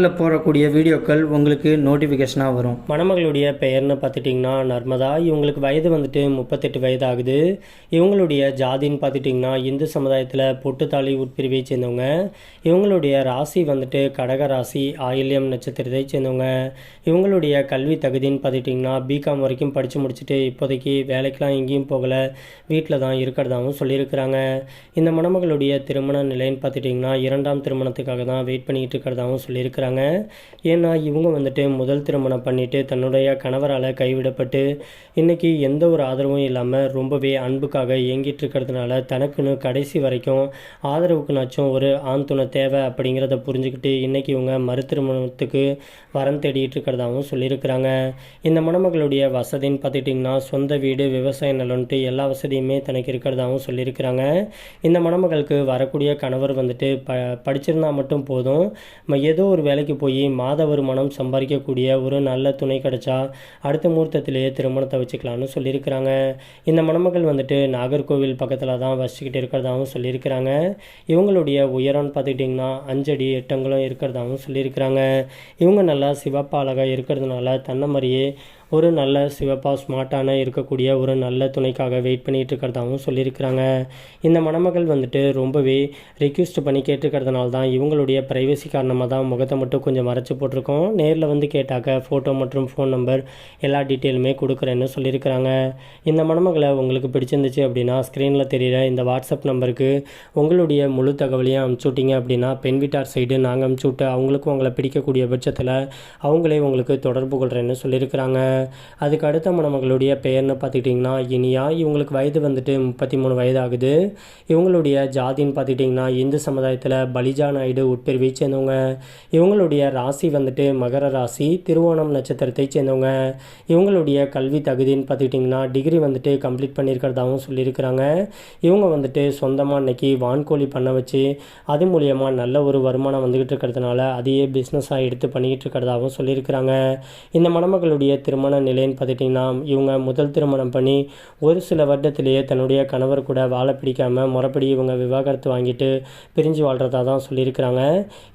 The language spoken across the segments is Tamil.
சேனலில் போடக்கூடிய வீடியோக்கள் உங்களுக்கு நோட்டிஃபிகேஷனாக வரும். மணமகளுடைய பெயர்னு பார்த்துட்டிங்கன்னா நர்மதா. இவங்களுக்கு வயது வந்துட்டு முப்பத்தெட்டு வயது ஆகுது இவங்களுடைய ஜாதின்னு பார்த்துட்டிங்கன்னா இந்து சமுதாயத்தில் பொட்டுத்தாலி உட்பிரிவை சேர்ந்தவங்க. இவங்களுடைய ராசி வந்துட்டு கடக ராசி ஆயில்யம் நட்சத்திரத்தை சேர்ந்தவங்க. இவங்களுடைய கல்வி தகுதின்னு பார்த்துட்டிங்கன்னா பிகாம் வரைக்கும் படித்து முடிச்சுட்டு இப்போதைக்கு வேலைக்கெலாம் எங்கேயும் போகலை. வீட்டில் தான் இருக்கிறதாகவும் சொல்லியிருக்கிறாங்க. இந்த மணமகளுடைய திருமண நிலைன்னு பார்த்துட்டிங்கன்னா இரண்டாம் திருமணத்துக்காக தான் வெயிட் பண்ணிகிட்டு இருக்கிறதாகவும் சொல்லியிருக்கிறாங்க. ஏன்னா இவங்க வந்துட்டு முதல் திருமணம் பண்ணிட்டு தன்னுடைய கணவரால் கைவிடப்பட்டு இன்னைக்கு எந்த ஒரு ஆதரவும் இல்லாமல் ரொம்பவே அன்புக்காக இயங்கிட்டு இருக்கிறதுனால தனக்குன்னு கடைசி வரைக்கும் ஆதரவுக்குனாச்சும் ஒரு ஆண் துணை தேவை அப்படிங்கிறத புரிஞ்சுக்கிட்டு இன்னைக்கு இவங்க மறு திருமணத்துக்கு வரம் தேடிட்டு இருக்கிறதாகவும் சொல்லியிருக்கிறாங்க. இந்த மணமகளுடைய வசதின்னு பார்த்துக்கிட்டிங்கன்னா சொந்த வீடு விவசாய நலன்ட்டு எல்லா வசதியுமே தனக்கு இருக்கிறதாகவும் சொல்லியிருக்கிறாங்க. இந்த மணமகளுக்கு வரக்கூடிய கணவர் வந்துட்டு ப படிச்சிருந்தா மட்டும் போதும். ஏதோ ஒரு வேலைக்கு போய் மாத வருமானம் சம்பாதிக்கக்கூடிய ஒரு நல்ல துணை கிடைச்சா அடுத்த முகூர்த்தத்திலேயே திருமணத்தை வச்சுக்கலாம்னு சொல்லியிருக்கிறாங்க. இந்த மணமகள் வந்துட்டு நாகர்கோவில் பக்கத்தில் தான் வசிச்சுக்கிட்டு இருக்கிறதாகவும் சொல்லியிருக்கிறாங்க. இவங்களுடைய உயரம்னு பார்த்துக்கிட்டிங்கன்னா அஞ்சடி எட்டங்களும் இருக்கிறதாகவும் சொல்லியிருக்கிறாங்க. இவங்க நல்லா சிவப்பா இருக்கிறதுனால தன்னை மாதிரியே ஒரு நல்ல சிவப்பா ஸ்மார்ட்டான இருக்கக்கூடிய ஒரு நல்ல துணைக்காக வெயிட் பண்ணிகிட்டு இருக்கிறதாகவும் சொல்லியிருக்கிறாங்க. இந்த மணமகள் வந்துட்டு ரொம்பவே ரிக்வெஸ்ட் பண்ணி கேட்டிருக்கிறதுனால தான் இவங்களுடைய ப்ரைவசி காரணமாக தான் முகத்தை மட்டும் கொஞ்சம் மறைச்சி போட்டிருக்கோம். நேரில் வந்து கேட்டாக்க ஃபோட்டோ மற்றும் ஃபோன் நம்பர் எல்லா டீட்டெயிலுமே கொடுக்குறேன்னு சொல்லியிருக்கிறாங்க. இந்த மணமகளை உங்களுக்கு பிடிச்சிருந்துச்சு அப்படின்னா ஸ்க்ரீனில் தெரியிற இந்த வாட்ஸ்அப் நம்பருக்கு உங்களுடைய முழு தகவலையும் அனுப்பிச்சு விட்டீங்க அப்படின்னா பெண் வீட்டார் சைடு நாங்கள் அனுப்பிச்சு விட்டு அவங்களுக்கும் உங்களை பிடிக்கக்கூடிய பட்சத்தில் அவங்களே உங்களுக்கு தொடர்பு கொள்கிறேன்னு சொல்லியிருக்கிறாங்க. அதுக்கு அடுத்த மணமகளுடைய பெயர்னு பார்த்துக்கிட்டிங்கன்னா இனியா. இவங்களுக்கு வயது வந்துட்டு முப்பத்தி மூணு வயது ஆகுது இவங்களுடைய ஜாதின்னு பார்த்துக்கிட்டிங்கன்னா இந்து சமுதாயத்தில் பலிஜா நாயுடு உட்பிரிவை சேர்ந்தவங்க. இவங்களுடைய ராசி வந்துட்டு மகர ராசி திருவோணம் நட்சத்திரத்தை சேர்ந்தவங்க. இவங்களுடைய கல்வி தகுதின்னு பார்த்துக்கிட்டிங்கன்னா டிகிரி வந்துட்டு கம்ப்ளீட் பண்ணியிருக்கிறதாகவும் சொல்லியிருக்கிறாங்க. இவங்க வந்துட்டு சொந்தமாக இன்றைக்கி வான்கோழி பண்ண வச்சு அது மூலியமாக நல்ல ஒரு வருமானம் வந்துக்கிட்டு இருக்கிறதுனால அதையே பிஸ்னஸாக எடுத்து பண்ணிக்கிட்டு இருக்கிறதாகவும் சொல்லியிருக்கிறாங்க. இந்த மணமகளுடைய திருமண நிலைன்னு பார்த்துட்டிங்கன்னா இவங்க முதல் திருமணம் பண்ணி ஒரு சில வருடத்திலேயே தன்னுடைய கணவர் கூட வாழ பிடிக்காமல் முறைப்படி இவங்க விவாகரத்து வாங்கிட்டு பிரிஞ்சு வாழ்கிறதா தான் சொல்லியிருக்கிறாங்க.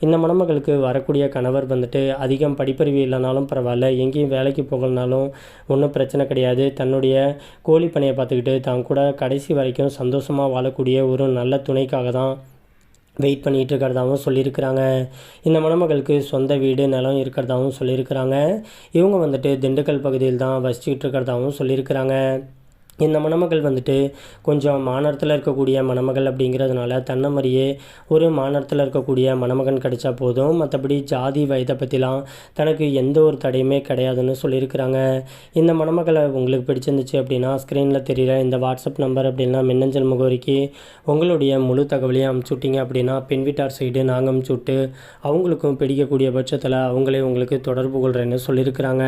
இந்த மணமகளுக்கு வரக்கூடிய கணவர் வந்துட்டு அதிகம் படிப்பறிவு இல்லைனாலும் பரவாயில்ல. எங்கேயும் வேலைக்கு போகலனாலும் ஒன்றும் பிரச்சனை கிடையாது. தன்னுடைய கோழி பார்த்துக்கிட்டு தான் கூட கடைசி வரைக்கும் சந்தோஷமாக வாழக்கூடிய ஒரு நல்ல துணைக்காக தான் வெயிட் பண்ணிகிட்டு இருக்கிறதாகவும் சொல்லியிருக்கிறாங்க. இந்த மணமகளுக்கு சொந்த வீடு நிலம் இருக்கிறதாகவும் சொல்லியிருக்கிறாங்க. இவங்க வந்துட்டு திண்டுக்கல் பகுதியில் தான் வசிச்சுக்கிட்டு இருக்கிறதாகவும் சொல்லியிருக்கிறாங்க. இந்த மணமகள் வந்துட்டு கொஞ்சம் மாநரத்தில் இருக்கக்கூடிய மணமகள் அப்படிங்கிறதுனால தன்னை மாதிரியே ஒரு மாநரத்தில் இருக்கக்கூடிய மணமகன் கிடைச்சா போதும். மற்றபடி ஜாதி வயதை பற்றிலாம் தனக்கு எந்த ஒரு தடையுமே கிடையாதுன்னு சொல்லியிருக்கிறாங்க. இந்த மணமகளை உங்களுக்கு பிடிச்சிருந்துச்சு அப்படின்னா ஸ்க்ரீனில் தெரியல இந்த வாட்ஸ்அப் நம்பர் அப்படின்னா மின்னஞ்சல் முகவரிக்கு உங்களுடைய முழு தகவலையும் அமுச்சுட்டிங்க அப்படின்னா பெண் வீட்டார் சைடு நாங்கள் அமுச்சு விட்டு அவங்களுக்கும் பிடிக்கக்கூடிய பட்சத்தில் அவங்களே உங்களுக்கு தொடர்பு கொள்கிறேன்னு சொல்லியிருக்கிறாங்க.